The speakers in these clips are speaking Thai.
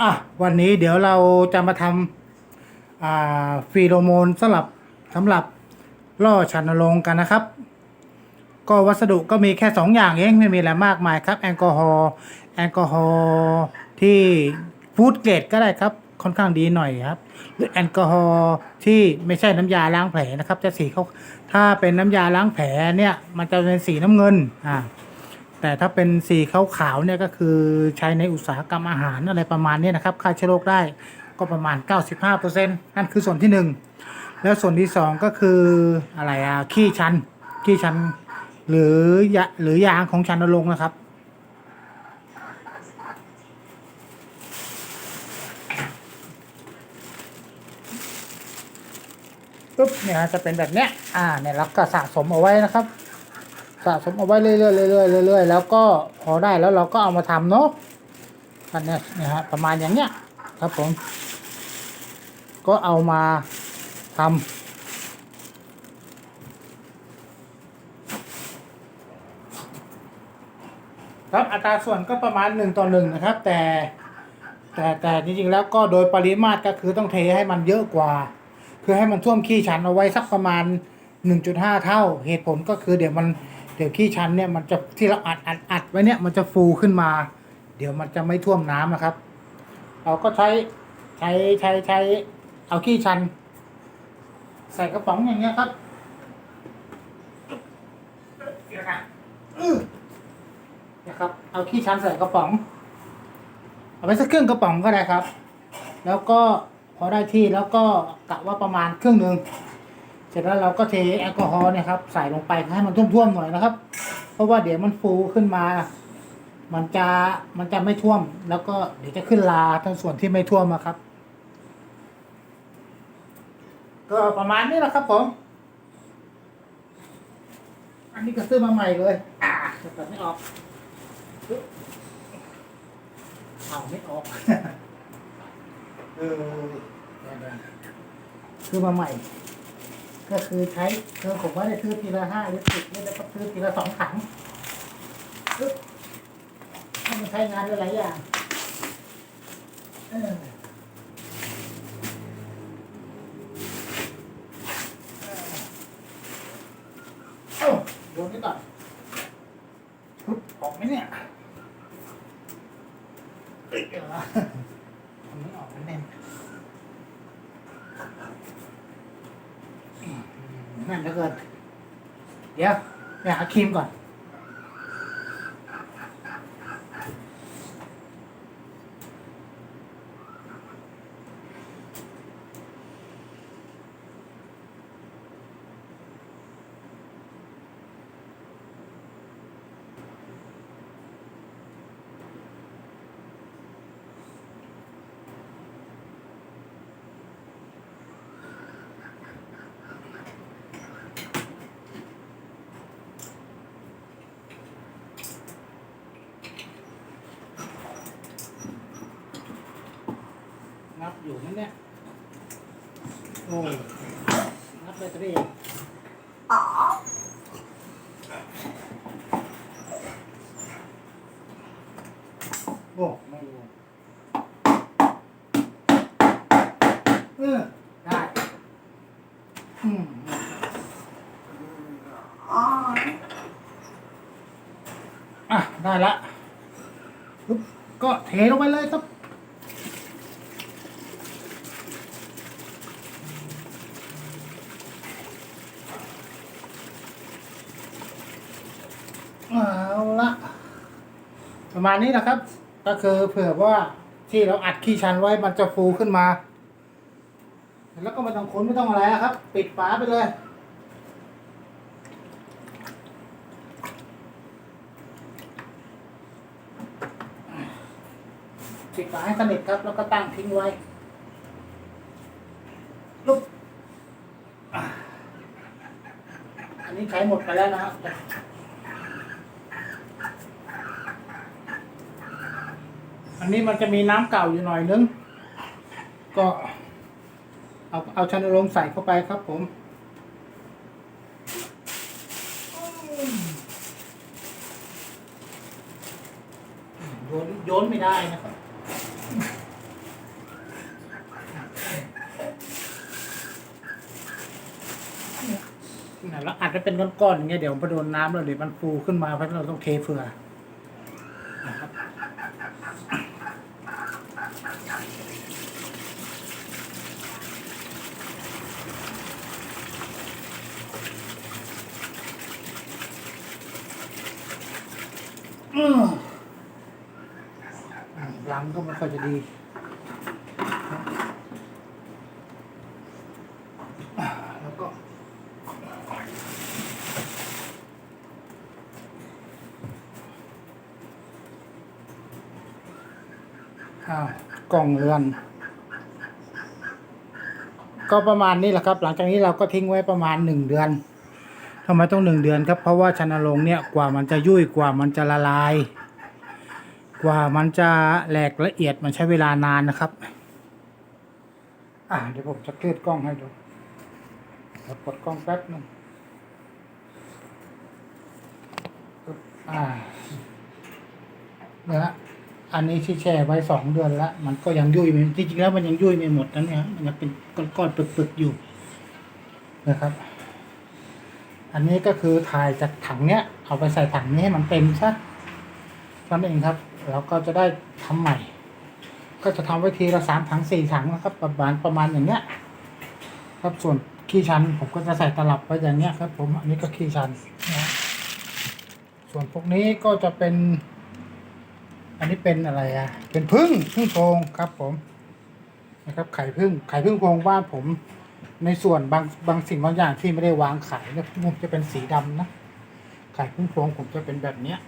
อะวันนี้เดี๋ยวเราจะมาทำอ่าฟีโรโมนสำหรับสำหรับล่อชันโรงกันนะครับ ก็วัสดุก็มีแค่สองอย่างเองไม่มีอะไรมากมายครับ แอลกอฮอล์แอลกอฮอล์ที่ฟู้ดเกรดก็ได้ครับ ค่อนข้างดีหน่อยครับ หรือแอลกอฮอล์ที่ไม่ใช่น้ำยาล้างแผลนะครับ จะสีเขาถ้าเป็นน้ำยาล้างแผลเนี่ย มันจะเป็นสีน้ำเงินอ่า แต่ถ้าเป็นสีขาวๆเนี่ยก็คือใช้ในอุตสาหกรรมอาหารอะไรประมาณนี้นะครับฆ่าเชื้อโรคได้ก็ประมาณ 95%นั่นคือส่วนที่หนึ่งแล้วส่วนที่สองก็คืออะไรอะขี้ชันขี้ชัน หรือยาหรือยางของชันนรงนะครับ ปุ๊บเนี่ยจะเป็นแบบเนี้ยอ่าเนี่ยเราก็สะสมเอาไว้นะครับ สะสมเอาไว้เรื่อยๆเรื่อยๆเรื่อยๆแล้วก็พอได้แล้วเราก็เอามาทำเนาะอันเนี้ยนี่ฮะประมาณอย่างเนี้ยครับผม ก็เอามาทำครับอัตราส่วนก็ประมาณหนึ่งต่อหนึ่งนะครับ แต่แต่แต่จริงๆแล้วก็โดยปริมาตรก็คือต้องเทให้มันเยอะกว่า คือให้มันท่วมขี้ชันเอาไว้สักประมาณ 1.5 เท่า เหตุผลก็คือเดี๋ยวมัน เดี๋ยวขี้ชันเนี่ยมันจะที่เราอัดอัดอัดไว้เนี่ยมันจะฟูขึ้นมา เดี๋ยวมันจะไม่ท่วมน้ำนะครับ เราก็ใช้ใช้ใช้ใช้เอาขี้ชันใส่กระป๋องอย่างเงี้ยครับนะครับ เอาขี้ชันใส่กระป๋อง เอาไปสักครึ่งกระป๋องก็ได้ครับ แล้วก็พอได้ที่แล้วก็กะว่าประมาณครึ่งหนึ่ง ร็จแล้วเราก็เทแอลกอฮอล์เนี่ยครับใส่ลงไปให้มันท่วมๆหน่อยนะครับ เพราะว่าเดี๋ยวมันฟูขึ้นมา มันจะมันจะไม่ท่วม แล้วก็เดี๋ยวจะขึ้นลาทั้งส่วนที่ไม่ท่วมนะครับ ก็ประมาณนี้แหละครับผมอันนี้ก็ซื้อมาใหม่เลยอ่าจะตัดไม่ออกปึ๊บเอาไม่ออกเออเดี๋ยวๆซื้อมาใหม่ ก็คือใช้คือผมว่าได้ซื้อทีละห้าหรือสิบนี่แล้วก็ซื้อทีละสองถังปึ๊บให้มันใช้งานได้หลายอย่างเออเอ้โดนนี่ต่อปึ๊บออกไหมเนี่ยเอ้ยเดี๋ยวนะทำไม่ออกมันแน่น นั่นแล้วเกินเดี๋ยวไปหาครีมก่อน อยู่นั่นเนี่ยโอ้ยนับแบตเตอรี่โอ้ไม่รู้เออได้อืมอะ ได้ละปุ๊บก็เทลงไปเลยครับ เอาละ ประมาณนี้นะครับ ก็คือเผื่อว่าที่เราอัดขี้ชันไว้มันจะฟูขึ้นมา แล้วก็ไม่ต้องค้นไม่ต้องอะไรนะครับ ปิดฝาไปเลย ปิดฝาให้สนิทครับ แล้วก็ตั้งทิ้งไว้ลุกอันนี้ใช้หมดไปแล้วนะครับ อันนี้มันจะมีน้ำเก่าอยู่หน่อยนึง ก็เอาเอาชานลงใส่เข้าไปครับผม โยนโยนไม่ได้นะครับแล้วอัดให้เป็นก้อนๆอย่างเงี้ยเดี๋ยวพอโดนน้ำแล้วเดี๋ยวมันฟูขึ้นมาเพราะเราต้องเทเฟือ อืมหลังก็ไม่ค่อยจะดีแล้วก็กล่องเรือน ก็ประมาณนี้แหละครับ หลังจากนี้เราก็ทิ้งไว้ประมาณหนึ่งเดือน ทำไมต้องหนึ่งเดือนครับ เพราะว่าชันนรงเนี่ยกว่ามันจะยุ่ยกว่ามันจะละลาย กว่ามันจะแหลกละเอียดมันใช้เวลานานนะครับ อ่าเดี๋ยวผมจะเกลือกล้องให้ดูเดี๋ยวกดกล้องแป๊บนึงอ่าเนี่ยฮะอันนี้ที่แช่ไว้สองเดือนแล้วมันก็ยังยุ่ยไม่จริงๆแล้วมันยังยุ่ยไม่หมดนะเนี่ยมันยังเป็นก้อนๆปึกๆอยู่นะครับ อันนี้ก็คือถ่ายจากถังเนี้ยเอาไปใส่ถังนี้ให้มันเต็มซะนั่นเองครับแล้วก็จะได้ทำใหม่ ก็จะทำไว้ทีละสามถังสี่ถังนะครับ ประมาณประมาณอย่างเนี้ย ครับส่วนขี้ชันผมก็จะใส่ตลับไว้อย่างเนี้ยครับ ผมอันนี้ก็ขี้ชันนะส่วนพวกนี้ก็จะเป็น อันนี้เป็นอะไรอะเป็นพึ่งพึ่งโพงครับ ผมนะครับไข่พึ่งไข่พึ่งโพงบ้านผม ในส่วนบางบางสิ่งบางอย่างที่ไม่ได้วางขายเนี่ยผมจะเป็นสีดำนะไข่พึ่งโพรงผมจะเป็นแบบเนี้ย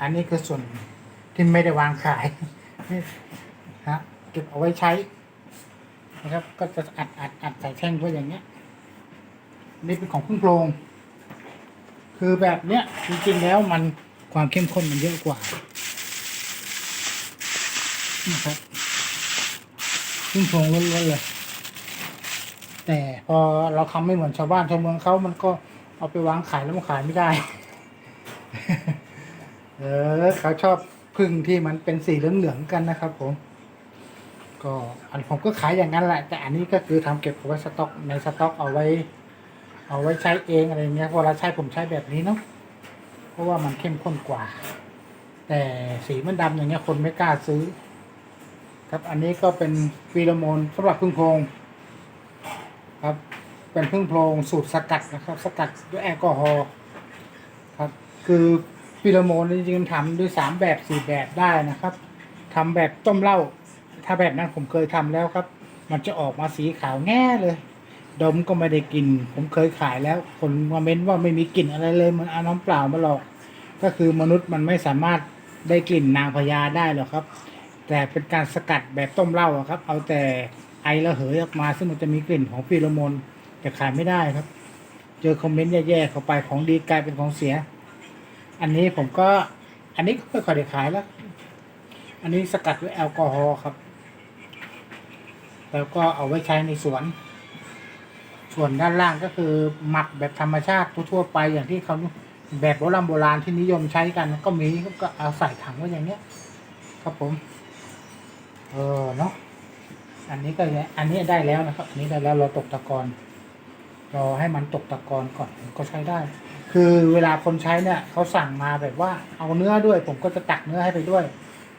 อันนี้คือส่วนที่ไม่ได้วางขายฮะเก็บเอาไว้ใช้นะครับ ก็จะอัดอัดอัดใส่แท่งไว้อย่างเงี้ย นี่เป็นของพึ่งโพรงคือแบบเนี้ยจริงๆแล้วมันความเข้มข้นมันเยอะกว่านะครับพึ่งโพรงล้วนๆเลย แต่พอเราทำไม่เหมือนชาวบ้านชาวเมืองเขามันก็เอาไปวางขายแล้วมันขายไม่ได้ เออเขาชอบพึ่งที่มันเป็นสีเหลืองๆกันนะครับ ผม ก็อันผมก็ขายอย่างนั้นแหละ แต่อันนี้ก็คือทำเก็บเอาไว้สต็อกในสต็อกเอาไว้ เอาไว้ใช้เองอะไรเงี้ยเวลาใช้ผมใช้แบบนี้เนาะเพราะว่ามันเข้มข้นกว่า แต่สีมันดำอย่างเงี้ยคนไม่กล้าซื้อ ครับอันนี้ก็เป็นฟีโรโมนสำหรับพึ่งโพง ครับ เป็นพึ่งโพรงสูตรสกัดนะครับ สกัดด้วยแอลกอฮอล์ครับ คือฟีโรโมนจริงๆทำด้วยสามแบบสี่แบบได้นะครับทำแบบต้มเหล้าถ้าแบบนั้นผมเคยทำแล้วครับ มันจะออกมาสีขาวแง่เลย ดมก็ไม่ได้กลิ่นผมเคยขายแล้ว คนมาเม้นว่าไม่มีกลิ่นอะไรเลย มันเอาน้ำเปล่ามาหลอก ก็คือมนุษย์มันไม่สามารถได้กลิ่นนางพญาได้หรอกครับ แต่เป็นการสกัดแบบต้มเหล้าครับ เอาแต่ ไอระเหยออกมา ซึ่งมันจะมีกลิ่นของฟีโรโมนแต่ขายไม่ได้ครับ เจอคอมเมนต์แย่ๆเข้าไปของดีกลายเป็นของเสีย อันนี้ผมก็ อันนี้ก็ไม่ค่อยได้ขายแล้ว อันนี้สกัดด้วยแอลกอฮอล์ครับ แล้วก็เอาไว้ใช้ในสวน ส่วนด้านล่างก็คือหมักแบบธรรมชาติทั่วๆไปอย่างที่เขาแบบโบราณโบราณที่นิยมใช้กัน ก็มีก็เอาใส่ถังไว้อย่างเนี้ย ครับผม เออเนาะ อันนี้ก็แล้วอันนี้ได้แล้วนะครับ อันนี้ได้แล้วเราตกตะกอนรอให้มันตกตะกอนก่อนก็ใช้ได้ คือเวลาคนใช้เนี่ยเขาสั่งมาแบบว่าเอาเนื้อด้วย ผมก็จะตักเนื้อให้ไปด้วย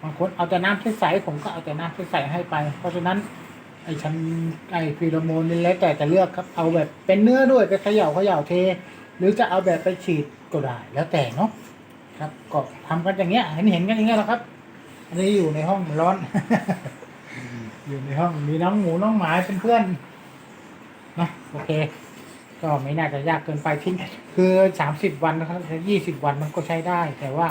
บางคนเอาแต่น้ำใสๆผมก็เอาแต่น้ำใสๆให้ไป เพราะฉะนั้นไอ้ชันไอ้ฟีโรโมนนี่แล้วแต่จะเลือกครับเอาแบบเป็นเนื้อด้วยไปเขย่าเขย่าเท หรือจะเอาแบบไปฉีดก็ได้แล้วแต่เนาะครับก็ทำกันอย่างเงี้ยเห็นเห็นกันอย่างเงี้ยแหละครับ อันนี้อยู่ในห้องร้อน อยู่ในห้องมีน้องหมูน้องหมาเป็นเพื่อนนะโอเค ก็ไม่น่าจะยากเกินไปทิ้งคือสามสิบวันนะครับยี่สิบวันมันก็ใช้ได้ แต่ว่า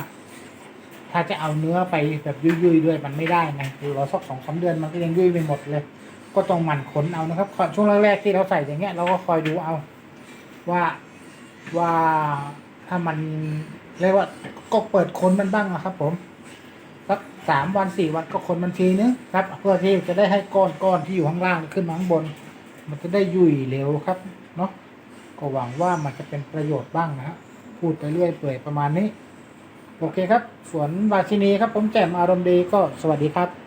ถ้าจะเอาเนื้อไปแบบยุยๆด้วยมันไม่ได้ไงคือเราสักสองสามเดือนมันก็ยังยุ่ยไปหมดเลย ก็ต้องหมั่นขนเอานะครับช่วงแรกๆที่เราใส่อย่างเงี้ยเราก็คอยดูเอา ว่าว่าถ้ามันเรียกว่าก็เปิดคนมันบ้างนะครับผม สามวันสี่วันก็คนมันทีนึงครับ เพื่อที่จะได้ให้ก้อนก้อนที่อยู่ข้างล่างขึ้นมาข้างบน มันจะได้ยุ่ยเร็วครับเนาะก็หวังว่ามันจะเป็นประโยชน์บ้างนะฮะพูดไปเรื่อยเปื่อยประมาณนี้ โอเคครับสวนราชินีครับ ผมแจ่มอารมณ์ดีก็สวัสดีครับ